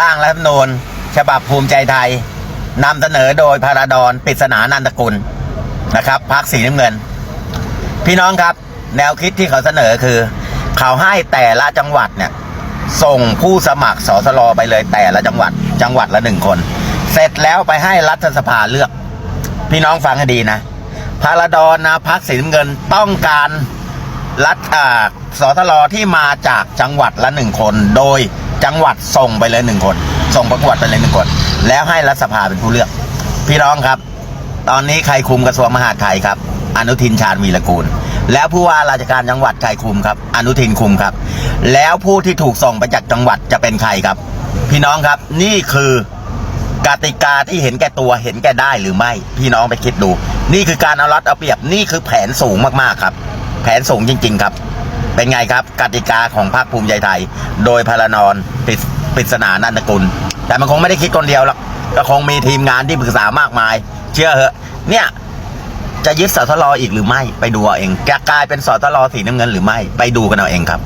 ร่างรัฐธรรมนูญฉบับภูมิใจไทยนำเสนอโดยพาราดอนปริศนานันตกุลนะครับพักสีน้ำเงิน พี่น้องครับ แนวคิดที่เขาเสนอคือ เขาให้แต่ละจังหวัดเนี่ยส่งผู้สมัครสสลไปเลยแต่ละจังหวัดจังหวัดละหนึ่งคน เสร็จแล้วไปให้รัฐสภาเลือก พี่น้องฟังให้ดีนะพาราดอนนะพักสีน้ำเงินต้องการรัฐอ่าสสลที่มาจากจังหวัดละหนึ่งคนโดย จังหวัดส่งไปเลยหนึ่งคน ส่งประกวดไปเลยหนึ่งคน แล้วให้รัฐสภาเป็นผู้เลือก พี่น้องครับ ตอนนี้ใครคุมกระทรวงมหาดไทยครับ อนุทินชาญวีรกูล แล้วผู้ว่าราชการจังหวัดใครคุมครับ อนุทินคุมครับ แล้วผู้ที่ถูกส่งไปจากจังหวัดจะเป็นใครครับ พี่น้องครับนี่คือกติกาที่เห็นแก่ตัวเห็นแก่ได้หรือไม่ พี่น้องไปคิดดู นี่คือการเอารัดเอาเปรียบนี่คือแผนสูงมากๆครับ แผนสูงจริง ๆ ครับ เป็นไงครับกติกาของพรรคภูมิใจไทย โดยพารานอนปิดปริศนานันตกุล แต่มันคงไม่ได้คิดคนเดียวหรอกก็คงมีทีมงานที่ปรึกษามากมาย เชื่อเหอะ เนี่ยจะยึดสทลออีกหรือไม่ ไปดูเอาเองจะกลายเป็นสทลอสีน้ำเงินหรือไม่ ไปดูกันเอาเองครับ